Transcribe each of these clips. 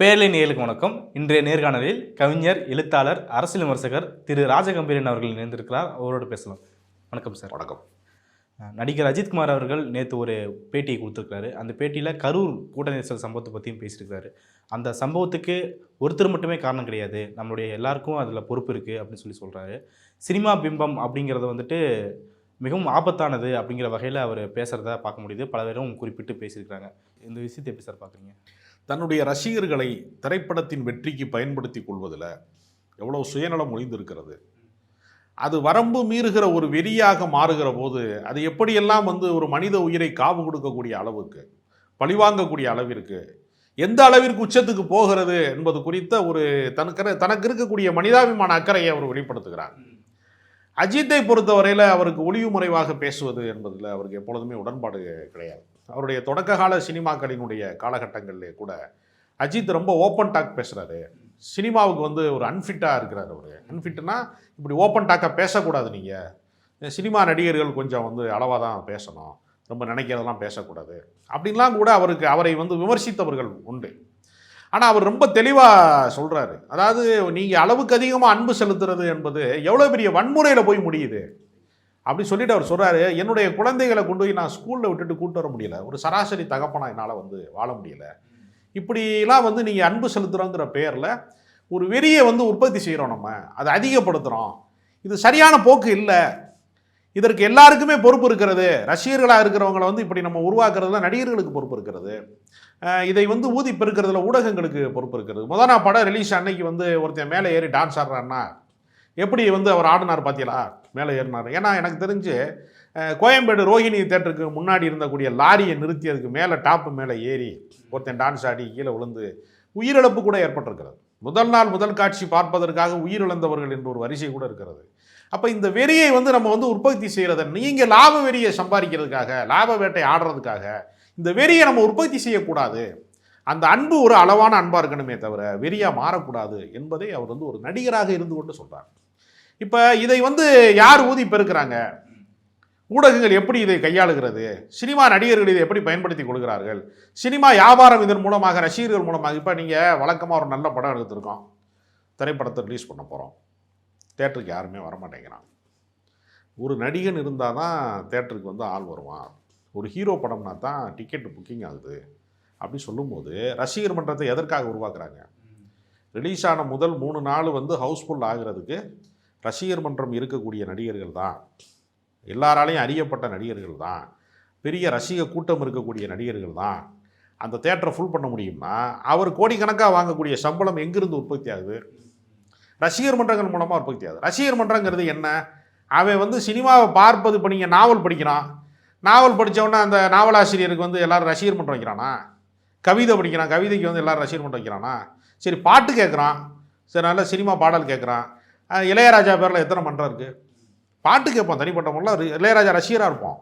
பேரலை நேயலுக்கு வணக்கம். இன்றைய நேர்காணலில் கவிஞர் எழுத்தாளர் அரசியல் விமர்சகர் திரு ராஜகம்பீரன் அவர்கள் இணைந்திருக்கிறார். அவரோடு பேசலாம். வணக்கம் சார். வணக்கம். நடிகர் அஜித்குமார் அவர்கள் நேற்று ஒரு பேட்டியை கொடுத்துருக்காரு அந்த பேட்டியில் கரூர் கூட்ட நெரிசல் சம்பவத்தை பற்றியும் பேசியிருக்காரு அந்த சம்பவத்துக்கு ஒருத்தர் மட்டுமே காரணம் கிடையாது. நம்மளுடைய எல்லாருக்கும் அதில் பொறுப்பு இருக்குது அப்படின்னு சொல்லி சொல்கிறாரு சினிமா பிம்பம் அப்படிங்கிறது வந்துட்டு மிகவும் ஆபத்தானது அப்படிங்கிற வகையில் அவர் பேசுகிறத பார்க்க முடியுது. பல பேரும் குறிப்பிட்டு பேசியிருக்காங்க இந்த விஷயத்தை எப்படி சார் பார்க்குறீங்க? தன்னுடைய ரசிகர்களை திரைப்படத்தின் வெற்றிக்கு பயன்படுத்தி கொள்வதில் எவ்வளவு சுயநலம் ஒளிந்திருக்கிறது. அது வரம்பு மீறுகிற ஒரு வெறியாக மாறுகிற போது அது எப்படியெல்லாம் வந்து ஒரு மனித உயிரை காவு கொடுக்கக்கூடிய அளவுக்கு பழிவாங்கக்கூடிய அளவிற்கு எந்த அளவிற்கு உச்சத்துக்கு போகிறது என்பது குறித்த ஒரு தனக்கு தனக்கு இருக்கக்கூடிய மனிதாபிமான அக்கறையை அவர் வெளிப்படுத்துகிறார். அஜித்தை பொறுத்தவரையில் அவருக்கு ஒளிவு முறைவாக பேசுவது என்பதில் அவருக்கு எப்பொழுதுமே உடன்பாடு கிடையாது. அவருடைய தொடக்க கால சினிமாக்களினுடைய காலகட்டங்களிலே கூட அஜித் ரொம்ப ஓப்பன் டாக் பேசுகிறாரு சினிமாவுக்கு வந்து ஒரு அன்ஃபிட்டாக இருக்கிறார் அவர். அன்ஃபிட்னா இப்படி ஓப்பன் டாக்காக பேசக்கூடாது நீங்கள் சினிமா நடிகர்கள் கொஞ்சம் வந்து அளவாக தான் பேசணும். ரொம்ப நினைக்கிறதெல்லாம் பேசக்கூடாது. அப்படின்லாம் கூட அவருக்கு அவரை வந்து விமர்சித்தவர்கள் உண்டு. ஆனால் அவர் ரொம்ப தெளிவாக சொல்கிறாரு அதாவது நீங்கள் அளவுக்கு அதிகமாக அன்பு செலுத்துறது என்பது எவ்வளோ பெரிய வன்முறையில் போய் முடியுது. அப்படி சொல்லிட்டு அவர் சொல்கிறாரு என்னுடைய குழந்தைகளை கொண்டு போய் நான் ஸ்கூலில் விட்டுட்டு கூட்டு வர முடியல. ஒரு சராசரி தகப்பனா என்னால் வந்து வாழ முடியல. இப்படிலாம் வந்து நீங்கள் அன்பு செலுத்துகிறோங்கிற பேரில் ஒரு வெறியை வந்து உற்பத்தி செய்கிறோம் நம்ம. அதை அதிகப்படுத்துகிறோம் இது சரியான போக்கு இல்லை. இதற்கு எல்லாருக்குமே பொறுப்பு இருக்கிறது. ரசிகர்களாக இருக்கிறவங்கள வந்து இப்படி நம்ம உருவாக்குறதுல நடிகர்களுக்கு பொறுப்பு இருக்கிறது. இதை வந்து ஊதி பெருக்கிறதுல ஊடகங்களுக்கு பொறுப்பு இருக்கிறது. முதல் நான் படம் ரிலீஸ் அன்னைக்கு வந்து ஒருத்தன் மேலே ஏறி டான்ஸ் ஆடுறான்னா எப்படி வந்து அவர் ஆடினார் பார்த்தீங்களா மேலே ஏறினார். ஏன்னா எனக்கு தெரிஞ்சு கோயம்பேடு ரோஹிணி தேட்டருக்கு முன்னாடி இருந்தக்கூடிய லாரியை நிறுத்தியதுக்கு மேலே டாப்பு மேலே ஏறி ஒருத்தன் டான்ஸ் ஆடி கீழே விழுந்து உயிரிழப்பு கூட ஏற்பட்டிருக்கிறது. முதல் நாள் முதல் காட்சி பார்ப்பதற்காக உயிரிழந்தவர்கள் என்ற ஒரு வரிசை கூட இருக்கிறது. அப்போ இந்த வெறியை வந்து நம்ம வந்து உற்பத்தி செய்கிறத நீங்கள் லாப வெறியை சம்பாதிக்கிறதுக்காக லாப வேட்டை ஆடுறதுக்காக இந்த வெறியை நம்ம உற்பத்தி செய்யக்கூடாது. அந்த அன்பு ஒரு அளவான அன்பாக இருக்கணுமே தவிர வெறியாக மாறக்கூடாது என்பதை அவர் வந்து ஒரு நடிகராக இருந்து கொண்டு சொல்கிறார் இப்போ இதை வந்து யார் ஊதி பெருக்கிறாங்க? ஊடகங்கள் எப்படி இதை கையாளுகிறது? சினிமா நடிகர்கள் இதை எப்படி பயன்படுத்தி கொள்கிறார்கள்? சினிமா வியாபாரம் இதன் மூலமாக ரசிகர்கள் மூலமாக இப்போ நீங்கள் வழக்கமாக ஒரு நல்ல படம் எடுத்திருக்கோம். திரைப்படத்தை ரிலீஸ் பண்ண போகிறோம் தேட்டருக்கு யாருமே வரமாட்டேங்கிறான். ஒரு நடிகன் இருந்தால் தான் தேட்டருக்கு வந்து ஆள் வருவான். ஒரு ஹீரோ படம்னா தான் டிக்கெட் புக்கிங் ஆகுது. அப்படி சொல்லும்போது ரசிகர் மன்றத்தை எதற்காக உருவாக்குறாங்க? ரிலீஸ் ஆன முதல் மூணு நாள் வந்து ஹவுஸ்ஃபுல் ஆகிறதுக்கு ரசிகர் மன்றம் இருக்கக்கூடிய நடிகர்கள் தான். எல்லாராலையும் அறியப்பட்ட நடிகர்கள் தான். பெரிய ரசிக கூட்டம் இருக்கக்கூடிய நடிகர்கள் தான். அந்த தேட்டரை ஃபுல் பண்ண முடியும்னா அவர் கோடிக்கணக்காக வாங்கக்கூடிய சம்பளம் எங்கிருந்து உற்பத்தி ஆகுது? ரசிகர் மன்றங்கள் மூலமாக உற்பத்தி ஆகுது. ரசிகர் மன்றங்கிறது என்ன? அவன் வந்து சினிமாவை பார்ப்பது இப்போ நீங்கள் நாவல் படிக்கிறான். நாவல் படித்தவொடனே அந்த நாவலாசிரியருக்கு வந்து எல்லாரும் ரசிகர் மன்றம் வைக்கிறானா? கவிதை படிக்கிறான். கவிதைக்கு வந்து எல்லாரும் ரசிகர் மன்றம் வைக்கிறானா? சரி பாட்டு கேட்குறான் சரி நல்ல சினிமா பாடல் கேட்குறான் இளையராஜா பேரில் எத்தனை மன்றம் இருக்குது பாட்டு கேட்போம் தனிப்பட்ட முறையில் இளையராஜா ரசிகராக இருப்போம்.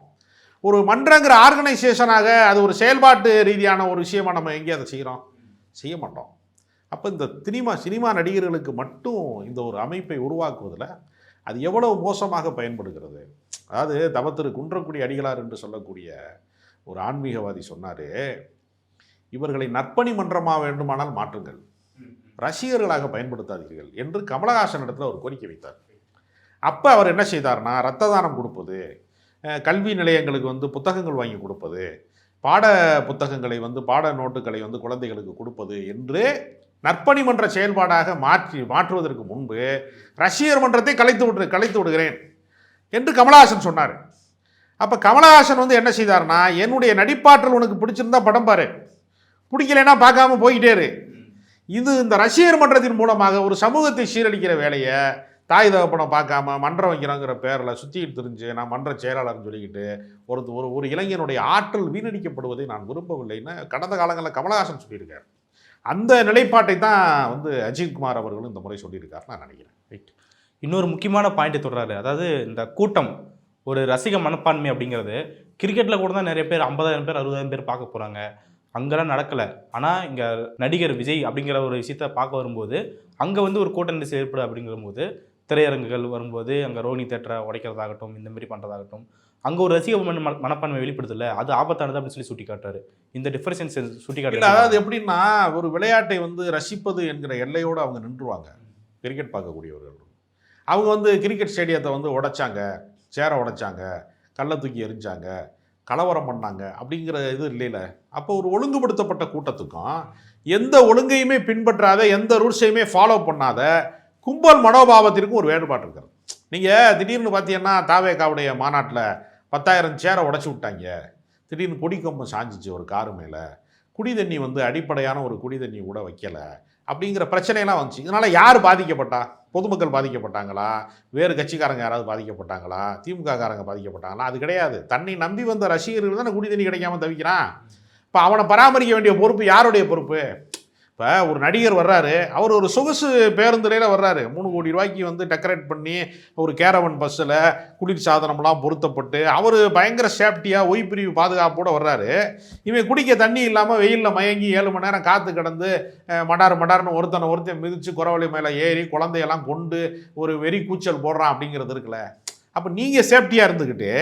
ஒரு மன்றங்கிற ஆர்கனைசேஷனாக அது ஒரு செயல்பாட்டு ரீதியான ஒரு விஷயமாக நம்ம எங்கேயும் அதை செய்கிறோம் செய்ய மாட்டோம். அப்போ இந்த சினிமா சினிமா நடிகர்களுக்கு மட்டும் இந்த ஒரு அமைப்பை உருவாக்குவதில் அது எவ்வளவு மோசமாக பயன்படுகிறது? அதாவது தவத்திரு குன்றக்குடி அடிகளார் என்று சொல்லக்கூடிய ஒரு ஆன்மீகவாதி சொன்னார் இவர்களை நற்பணி மன்றமாக வேண்டுமானால் மாற்றுங்கள். ரசிகர்களாக பயன்படுத்தாதீர்கள் என்று கமலஹாசன் இடத்துல ஒரு கோரிக்கை வைத்தார். அப்போ அவர் என்ன செய்தார்னா ரத்த தானம் கொடுப்பது கல்வி நிலையங்களுக்கு வந்து புத்தகங்கள் வாங்கி கொடுப்பது பாட புத்தகங்களை வந்து பாட நோட்டுகளை வந்து குழந்தைகளுக்கு கொடுப்பது என்று நற்பணி மன்ற செயல்பாடாக மாற்றி மாற்றுவதற்கு முன்பு ரசிகர் மன்றத்தை கலைத்து விட்டு கலைத்து விடுகிறேன் என்று கமலஹாசன் சொன்னார். அப்போ கமலஹாசன் வந்து என்ன செய்தார்னா என்னுடைய நடிப்பாற்றல் உனக்கு பிடிச்சிருந்தா படம் பாரு. பிடிக்கலைன்னா பார்க்காம போய்கிட்டே இரு. இது இந்த ரசிகர் மன்றத்தின் மூலமாக ஒரு சமூகத்தை சீரழிக்கிற வேலையை தாய் தகப்பனை பார்க்காம மன்றம் வைக்கிறோங்கிற பேரில் சுற்றிக்கிட்டு தெரிஞ்சு நான் மன்ற செயலாளர்னு சொல்லிக்கிட்டு ஒரு ஒரு ஒரு இளைஞனுடைய ஆற்றல் வீணடிக்கப்படுவதை நான் விரும்பவில்லைன்னு கடந்த காலங்களில் கமலஹாசன் சொல்லியிருக்கார். அந்த நிலைப்பாட்டை தான் வந்து அஜித்குமார் அவர்களும் இந்த முறை சொல்லியிருக்காரு நான் நினைக்கிறேன். ரைட் இன்னொரு முக்கியமான பாயிண்ட்டை தொடர்றாரு அதாவது இந்த கூட்டம் ஒரு ரசிக மனப்பான்மை அப்படிங்கிறது கிரிக்கெட்டில் கூட தான் நிறைய பேர் ஐம்பதாயிரம் பேர் அறுபதாயிரம் பேர் பார்க்க போகிறாங்க அங்கெல்லாம் நடக்கலை. ஆனால் இங்கே நடிகர் விஜய் அப்படிங்கிற ஒரு விஷயத்த பார்க்க வரும்போது அங்கே வந்து ஒரு கூட்ட நெரிசல் அப்படிங்கிற போது திரையரங்குகள் வரும்போது அங்கே ரோனி தேட்டரை உடைக்கிறதாகட்டும் இந்த மாதிரி பண்ணுறதாகட்டும் அங்கே ஒரு ரசிக மன மன- மனப்பான்மை வெளிப்படுதுல்ல அது ஆபத்தானது அப்படின்னு சொல்லி சுட்டி காட்டுறாரு இந்த டிஃபரன்ஸ் சுட்டி காட்டுறாரு அதாவது எப்படின்னா ஒரு விளையாட்டை வந்து ரசிப்பது என்கிற எல்லையோடு அவங்க நின்றுவாங்க கிரிக்கெட் பார்க்கக்கூடியவர்கள். அவங்க வந்து கிரிக்கெட் ஸ்டேடியத்தை வந்து உடைச்சாங்க சேரை உடைச்சாங்க கல்லை தூக்கி எரிஞ்சாங்க கலவரம் பண்ணாங்க அப்படிங்கிற இது இல்லைல்ல அப்போ ஒரு ஒழுங்குபடுத்தப்பட்ட கூட்டத்துக்கும் எந்த ஒழுங்கையுமே பின்பற்றாத எந்த ரூல்ஸையுமே ஃபாலோ பண்ணாத கும்பல் மனோபாவத்திற்கும் ஒரு வேறுபாடு இருக்கிறது நீங்கள் திடீர்னு பார்த்தீங்கன்னா தாவேக்காவுடைய மாநாட்டில் பத்தாயிரம் சேரை உடச்சி விட்டாங்க. திடீர்னு கொடிக்கம்பம் சாஞ்சிச்சு ஒரு காரு மேலே. குடி தண்ணி வந்து அடிப்படையான ஒரு குடி தண்ணி கூட வைக்கலை அப்படிங்கிற பிரச்சனையெல்லாம் வந்துச்சு. இதனால் யார் பாதிக்கப்பட்டா? பொதுமக்கள் பாதிக்கப்பட்டாங்களா? வேறு கட்சிக்காரங்க யாராவது பாதிக்கப்பட்டாங்களா? திமுக காரங்க பாதிக்கப்பட்டாங்களா? அது கிடையாது. தன்னை நம்பி வந்த ரசிகர்கள் தானே குடி தண்ணி கிடைக்காம தவிக்கிறான். இப்போ அவனை பராமரிக்க வேண்டிய பொறுப்பு யாருடைய பொறுப்பு? இப்போ ஒரு நடிகர் வர்றாரு அவர் ஒரு சொகுசு பேருந்துலையில் வர்றாரு. மூணு கோடி ரூபாய்க்கு வந்து டெக்கரேட் பண்ணி ஒரு கேரவன் பஸ்ஸில் குளிர் சாதனம்லாம் பொருத்தப்பட்டு அவர் பயங்கர சேஃப்டியாக ஒய்பிரிவு பாதுகாப்போட வர்றாரு. இவன் குடிக்க தண்ணி இல்லாமல் வெயிலில் மயங்கி ஏழு மணி நேரம் காற்று கடந்து மடார் மடார்னு ஒருத்தனை ஒருத்தன் மிதித்து குறவழி மேலே ஏறி குழந்தையெல்லாம் கொண்டு ஒரு வெறி கூச்சல் போடுறான் அப்படிங்கிறது இருக்குல்ல. அப்போ நீங்கள் சேஃப்டியாக இருந்துக்கிட்டு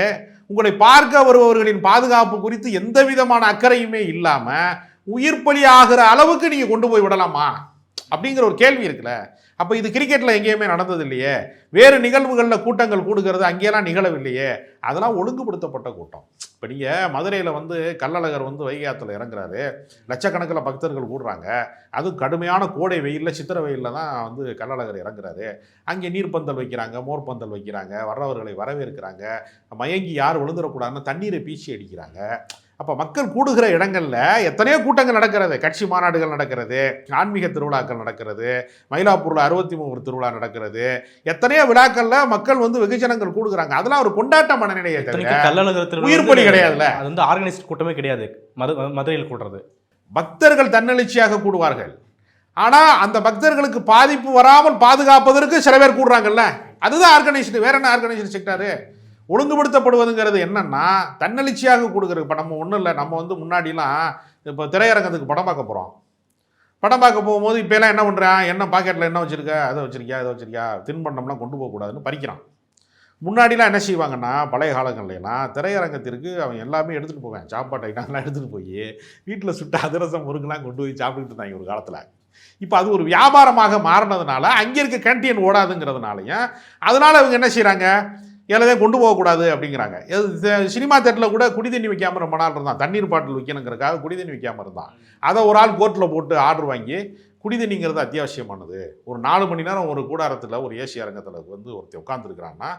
உங்களை பார்க்க வருபவர்களின் பாதுகாப்பு குறித்து எந்த விதமான அக்கறையுமே இல்லாமல் உயிர் பலி ஆகிற அளவுக்கு நீங்கள் கொண்டு போய் விடலாமா? அப்படிங்கிற ஒரு கேள்வி இருக்குல்ல. அப்போ இது கிரிக்கெட்டில் எங்கேயுமே நடந்தது இல்லையே வேறு நிகழ்வுகளில் கூட்டங்கள் கூடுகிறது அங்கேயெல்லாம் நிகழவில்லையே. அதெல்லாம் ஒழுங்குபடுத்தப்பட்ட கூட்டம். இப்போ நீங்கள் மதுரையில் வந்து கள்ளழகர் வந்து வைகை இறங்குறாரு. லட்சக்கணக்கில் பக்தர்கள் கூடுறாங்க. அதுவும் கடுமையான கோடை வெயிலில் சித்திரை வெயிலில் தான் வந்து கள்ளழகர் இறங்குறாரு. அங்கே நீர்ப்பந்தல் வைக்கிறாங்க மோர்பந்தல் வைக்கிறாங்க வர்றவர்களை வரவேற்கிறாங்க. மயங்கி யார் விழுந்துடக்கூடாதுன்னு தண்ணீரை பீச்சி அடிக்கிறாங்க. அப்போ மக்கள் கூடுகிற இடங்கள்ல எத்தனையோ கூட்டங்கள் நடக்கிறது. கட்சி மாநாடுகள் நடக்கிறது ஆன்மீக திருவிழாக்கள் நடக்கிறது மயிலாப்பூரில் அறுபத்தி மூணு திருவிழா நடக்கிறது. எத்தனையோ விழாக்கள்ல மக்கள் வந்து வெகுஜனங்கள் கூடுகிறாங்க. அதெல்லாம் ஒரு கொண்டாட்ட மனநிலையை உயிர் பலி கிடையாதுல்ல. அது வந்து ஆர்கனைஸ்ட் கூட்டமே கிடையாது. மது மதுரையில் கூடுறது. பக்தர்கள் தன்னெழுச்சியாக கூடுவார்கள். ஆனா அந்த பக்தர்களுக்கு பாதிப்பு வராமல் பாதுகாப்பதற்கு சில பேர் கூடுறாங்கல்ல? அதுதான் ஆர்கனைஸ்டு வேற என்ன ஆர்கனைஸ்டு செக்டாரு ஒழுங்குபடுத்தப்படுவதுங்கிறது என்னென்னா தன்னெழுச்சியாக கொடுக்குறது இப்போ நம்ம ஒன்றும் இல்லை நம்ம வந்து முன்னாடிலாம் இப்போ திரையரங்கத்துக்கு படம் பார்க்க போகிறோம் படம் பார்க்க போகும்போது இப்போ எல்லாம் என்ன பண்ணுறான் என்ன பாக்கெட்டில் என்ன வச்சுருக்க? அதை வச்சுருக்கியா இதை வச்சிருக்கியா? தின்பண்டம்லாம் கொண்டு போகக்கூடாதுன்னு பறிக்கிறான். முன்னாடிலாம் என்ன செய்வாங்கன்னா பழைய காலங்கள்லாம் திரையரங்கத்திற்கு அவன் எல்லாமே எடுத்துகிட்டு போவேன். சாப்பாட்டு ஐட்டம்லாம் எடுத்துகிட்டு போய் வீட்டில் சுட்ட அதிரசம் முருங்கெல்லாம் கொண்டு போய் சாப்பிட்டுட்டு இருந்தாங்க ஒரு காலத்தில். இப்போ அது ஒரு வியாபாரமாக மாறினதுனால அங்கே இருக்க கேன்டீன் ஓடாதுங்கிறதுனாலையும் அதனால இவங்க என்ன செய்கிறாங்க எல்லாத்தையும் கொண்டு போகக்கூடாது அப்படிங்கிறாங்க. சினிமா தேட்டரில் கூட குடி தண்ணி வைக்காமல் ரொம்ப நாள் இருந்தான். தண்ணீர் பாட்டில் வைக்கணுங்கிறக்காக குடி தண்ணி வைக்காமல் இருந்தான். அதை ஒரு ஆள் கோர்ட்டில் போட்டு ஆர்டர் வாங்கி குடி தண்ணிங்கிறது அத்தியாவசியமானது. ஒரு நாலு மணி நேரம் ஒரு கூடாரத்தில் ஒரு ஏசி அரங்கத்தில் வந்து ஒருத்தர் உட்காந்துருக்கிறான்னா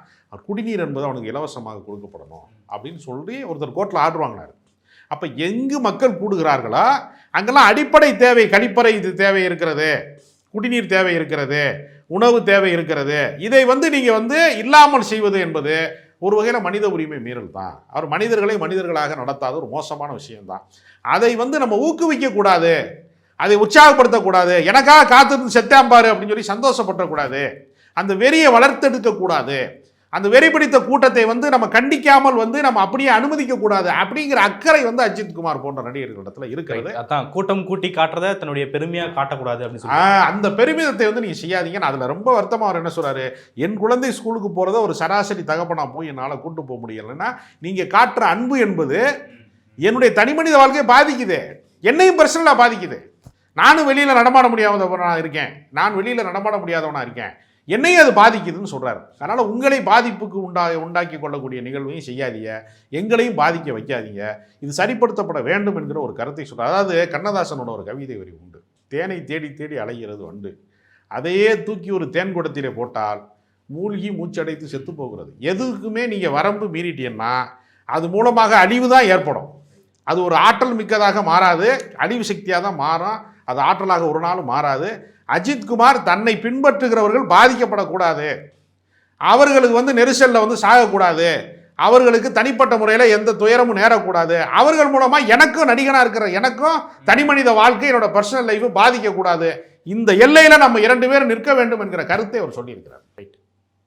குடிநீர் என்பது அவனுக்கு இலவசமாக கொடுக்கப்படணும் அப்படின்னு சொல்லி ஒருத்தர் கோர்ட்டில் ஆர்டர் வாங்கினார். அப்போ எங்கு மக்கள் கூடுகிறார்களோ? அங்கெல்லாம் அடிப்படை தேவை கழிப்பறை இது தேவை இருக்கிறது குடிநீர் தேவை இருக்கிறது உணவு தேவை இருக்கிறது. இதை வந்து நீங்கள் வந்து இல்லாமல் செய்வது என்பது ஒரு வகையில் மனித உரிமை மீறல் தான் அவர் மனிதர்களை மனிதர்களாக நடத்தாத ஒரு மோசமான விஷயம்தான். அதை வந்து நம்ம ஊக்குவிக்கக்கூடாது. அதை உற்சாகப்படுத்தக்கூடாது. எனக்காக காத்திருந்து செத்தாம்பாரு அப்படின்னு சொல்லி சந்தோஷப்படக்கூடாது அந்த வெறியை வளர்த்தெடுக்கக்கூடாது. அந்த வெறி பிடித்த கூட்டத்தை வந்து நம்ம கண்டிக்காமல் வந்து நம்ம அப்படியே அனுமதிக்க கூடாது அப்படிங்கிற அக்கறை வந்து அஜித் குமார் போன்ற நடிகர்களிடத்துல இருக்கிறது. அதான் கூட்டம் கூட்டி காட்டுறத தன்னுடைய பெருமையா காட்டக்கூடாது அப்படின்னு சொல்லி அந்த பெருமிதத்தை வந்து நீங்க செய்யாதீங்க. அதுல ரொம்ப வருத்தமா அவர் என்ன சொல்றாரு? என் குழந்தை ஸ்கூலுக்கு போறத ஒரு சராசரி தகப்பனா போய் என்னால கூட்டு போக முடியலைன்னா நீங்க காட்டுற அன்பு என்பது என்னுடைய தனிமனித வாழ்க்கையை பாதிக்குது. என்னையும் பர்சனலாக பாதிக்குது. நானும் வெளியில நடமாட முடியாதவனா இருக்கேன். நான் வெளியில நடமாட முடியாதவனா இருக்கேன். என்னையும் அது பாதிக்குதுன்னு சொல்கிறார் அதனால் உங்களை பாதிப்புக்கு உண்டா உண்டாக்கி கொள்ளக்கூடிய நிகழ்வையும் செய்யாதீங்க. எங்களையும் பாதிக்க வைக்காதீங்க. இது சரிப்படுத்தப்பட வேண்டும் என்கிற ஒரு கருத்தை சொல்கிறார் அதாவது கண்ணதாசனோட ஒரு கவிதை வரி உண்டு. தேனை தேடி தேடி அலைகிறது வண்டு. அதையே தூக்கி ஒரு தேன் குடத்திலே போட்டால் மூழ்கி மூச்சடைத்து செத்து போகிறது. எதுக்குமே நீங்கள் வரம்பு மீறிட்டீங்கன்னா அது மூலமாக அழிவு தான் ஏற்படும். அது ஒரு ஆற்றல் மிக்கதாக மாறாது. அழிவு சக்தியாக தான் மாறும். அது ஆற்றலாக ஒரு நாளும் மாறாது. அஜித்குமார் தன்னை பின்பற்றுகிறவர்கள் பாதிக்கப்படக்கூடாது. அவர்களுக்கு வந்து நெரிசலில் வந்து சாகக்கூடாது. அவர்களுக்கு தனிப்பட்ட முறையில் எந்த துயரமும் நேரக்கூடாது. அவர்கள் மூலமாக எனக்கும் நடிகனாக இருக்கிற எனக்கும் தனிமனித வாழ்க்கை என்னோட பர்சனல் லைஃப் பாதிக்கக்கூடாது. இந்த எல்லையில் நம்ம இரண்டு பேரும் நிற்க வேண்டும் என்கிற கருத்தை அவர் சொல்லியிருக்கிறார். ரைட்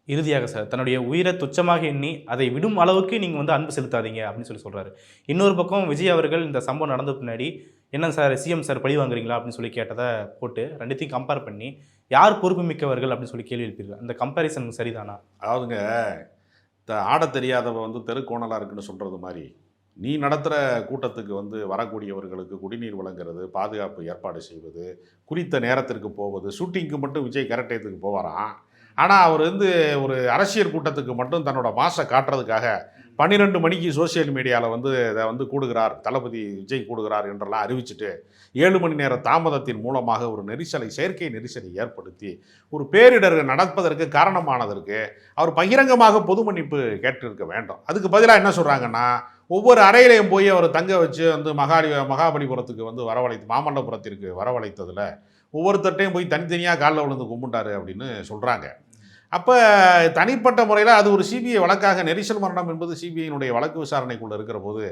இறுதியாக சார் தன்னுடைய உயிரை துச்சமாக எண்ணி அதை விடும் அளவுக்கு நீங்கள் வந்து அன்பு செலுத்தாதீங்க அப்படின்னு சொல்லி சொல்கிறாரு இன்னொரு பக்கம் விஜய் அவர்கள் இந்த சம்பவம் நடந்த பின்னாடி என்ன சார் சிஎம் சார் பழி வாங்குறீங்களா? அப்படின்னு சொல்லி கேட்டதை போட்டு ரெண்டுத்தையும் கம்பேர் பண்ணி யார் பொறுப்பு மிக்கவர்கள் அப்படின்னு சொல்லி கேள்வி எழுப்பியிருக்காரு அந்த கம்பேரிசன் சரிதானா? அதாவதுங்க த ஆடத் தெரியாதவ வந்து தெருக்கோணலாக இருக்குன்னு சொல்கிறது மாதிரி நீ நடத்துகிற கூட்டத்துக்கு வந்து வரக்கூடியவர்களுக்கு குடிநீர் வழங்குறது பாதுகாப்பு ஏற்பாடு செய்வது குறித்த நேரத்திற்கு போவது ஷூட்டிங்க்கு மட்டும் விஜய் கரெக்டேத்துக்கு போவாராம். ஆனால் அவர் வந்து ஒரு அரசியல் கூட்டத்துக்கு மட்டும் தன்னோட மாசை காட்டுறதுக்காக பன்னிரெண்டு மணிக்கு சோஷியல் மீடியாவில் வந்து இதை வந்து கூடுகிறார் தளபதி விஜய் கூடுகிறார் என்றெல்லாம் அறிவிச்சுட்டு ஏழு மணி நேர தாமதத்தின் மூலமாக ஒரு நெரிசலை செயற்கை நெரிசலை ஏற்படுத்தி ஒரு பேரிடர் நடப்பதற்கு காரணமானதற்கு அவர் பகிரங்கமாக பொது மன்னிப்பு கேட்டிருக்க வேண்டும். அதுக்கு பதிலாக என்ன சொல்கிறாங்கன்னா ஒவ்வொரு அறையிலையும் போய் அவர் தங்க வச்சு வந்து மகாலி மகாபலிபுரத்துக்கு வந்து வரவழைத்து மாமல்லபுரத்திற்கு வரவழைத்ததில் ஒவ்வொருத்தட்டையும் போய் தனித்தனியாக காலில் விழுந்து கும்பிட்டாரு அப்படின்னு சொல்கிறாங்க அப்போ தனிப்பட்ட முறையில் அது ஒரு சிபிஐ வழக்காக நெரிசல் மரணம் என்பது சிபிஐனுடைய வழக்கு விசாரணைக்குள்ளே இருக்கிற போது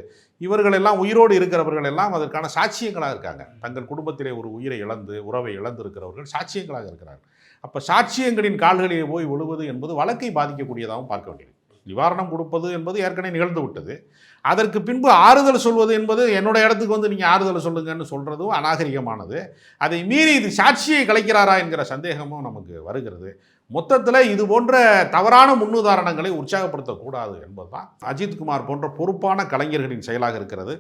இவர்கள் எல்லாம் உயிரோடு இருக்கிறவர்கள் எல்லாம் அதற்கான சாட்சியங்களாக இருக்காங்க. தங்கள் குடும்பத்திலே ஒரு உயிரை இழந்து உறவை இழந்து இருக்கிறவர்கள் சாட்சியங்களாக இருக்கிறார்கள். அப்போ சாட்சியங்களின் கால்களிலே போய் விழுவது என்பது வழக்கை பாதிக்கக்கூடியதாகவும் பார்க்க வேண்டியது. நிவாரணம் கொடுப்பது என்பது ஏற்கனவே நிகழ்ந்து விட்டது. அதற்கு பின்பு ஆறுதல் சொல்வது என்பது என்னோட இடத்துக்கு வந்து நீங்கள் ஆறுதல் சொல்லுங்கன்னு சொல்கிறதும் அநாகரிகமானது. அதை மீறி இது சாட்சியை கலைக்கிறாரா என்கிற சந்தேகமும் நமக்கு வருகிறது. மொத்தத்தில் இது போன்ற தவறான முன்னுதாரணங்களை உற்சாகப்படுத்தக்கூடாது என்பதுதான் அஜித்குமார் போன்ற பொறுப்பான கலைஞர்களின் செயலாக இருக்கிறது.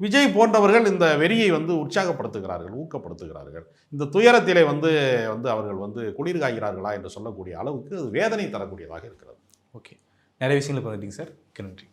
விஜய் போன்றவர்கள் இந்த வெறியை வந்து உற்சாகப்படுத்துகிறார்கள் ஊக்கப்படுத்துகிறார்கள். இந்த துயரத்திலே வந்து வந்து அவர்கள் வந்து குளிர் காய்கிறார்களா என்று சொல்லக்கூடிய அளவுக்கு அது வேதனை தரக்கூடியதாக இருக்கிறது. ஓகே. நிறைய விஷயங்களை பண்ணிட்டீங்க சார். நன்றி.